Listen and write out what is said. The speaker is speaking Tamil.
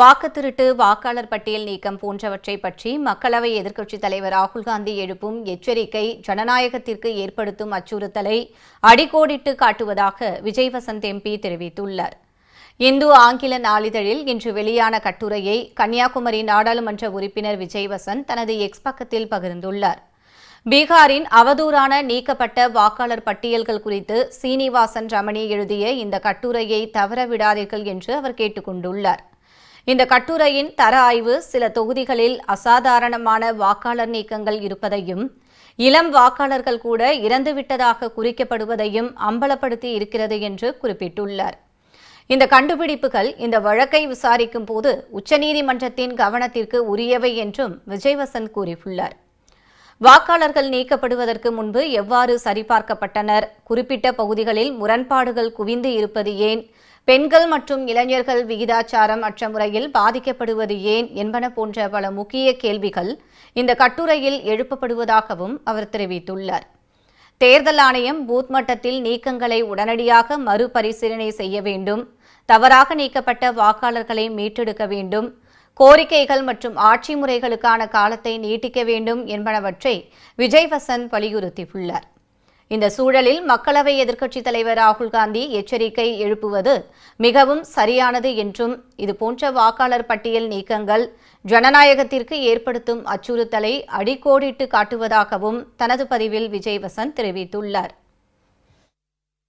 வாக்கு திருட்டு வாக்காளர் பட்டியல் நீக்கம் போன்றவற்றை பற்றி மக்களவை எதிர்க்கட்சித் தலைவர் ராகுல் காந்தி எழுப்பும் எச்சரிக்கை ஜனநாயகத்திற்கு ஏற்படுத்தும் அச்சுறுத்தலை அடிக்கோடிட்டு காட்டுவதாக விஜய் வசந்த் எம்பி தெரிவித்துள்ளார். இந்து ஆங்கில நாளிதழில் இன்று வெளியான கட்டுரையை கன்னியாகுமரி நாடாளுமன்ற உறுப்பினர் விஜய் வசந்த் தனது எக்ஸ் பக்கத்தில் பகிர்ந்துள்ளார். பீகாரின் அவதூறான நீக்கப்பட்ட வாக்காளர் பட்டியல்கள் குறித்து சீனிவாசன் ரமணி எழுதிய இந்த கட்டுரையை தவறவிடாதீர்கள் என்று அவர் கேட்டுக் கொண்டுள்ளார். இந்த கட்டுரையின் தர ஆய்வு சில தொகுதிகளில் அசாதாரணமான வாக்காளர் நீக்கங்கள் இருப்பதையும் இளம் வாக்காளர்கள் கூட இறந்துவிட்டதாக குறிக்கப்படுவதையும் அம்பலப்படுத்தி இருக்கிறது என்று குறிப்பிட்டுள்ளார். இந்த கண்டுபிடிப்புகள் இந்த வழக்கை விசாரிக்கும் போது உச்சநீதிமன்றத்தின் கவனத்திற்கு உரியவை என்றும் விஜய்வசந்த் கூறியுள்ளார். வாக்காளர்கள் நீக்கப்படுவதற்கு முன்பு எவ்வாறு சரிபார்க்கப்பட்டனர்? குறிப்பிட்ட பகுதிகளில் முரண்பாடுகள் குவிந்து இருப்பது ஏன்? பெண்கள் மற்றும் இளைஞர்கள் விகிதாச்சாரம் அற்ற முறையில் பாதிக்கப்படுவது ஏன்? என்பன போன்ற பல முக்கிய கேள்விகள் இந்த கட்டுரையில் எழுப்பப்படுவதாகவும் அவர் தெரிவித்துள்ளார். தேர்தல் ஆணையம் பூத் மட்டத்தில் நீக்கங்களை உடனடியாக மறுபரிசீலனை செய்ய வேண்டும். தவறாக நீக்கப்பட்ட வாக்காளர்களை மீட்டெடுக்க வேண்டும். கோரிக்கைகள் மற்றும் ஆட்சி முறைகளுக்கான காலத்தை நீட்டிக்க வேண்டும் என்பனவற்றை விஜய் வசந்த் வலியுறுத்தியுள்ளார். இந்த சூழலில் மக்களவை எதிர்க்கட்சித் தலைவர் ராகுல் காந்தி எச்சரிக்கை எழுப்புவது மிகவும் சரியானது என்றும் இதுபோன்ற வாக்காளர் பட்டியல் நீக்கங்கள் ஜனநாயகத்திற்கு ஏற்படுத்தும் அச்சுறுத்தலை அடிக்கோடிட்டு காட்டுவதாகவும் தனது பதிவில் விஜய் வசந்த் தெரிவித்துள்ளார்.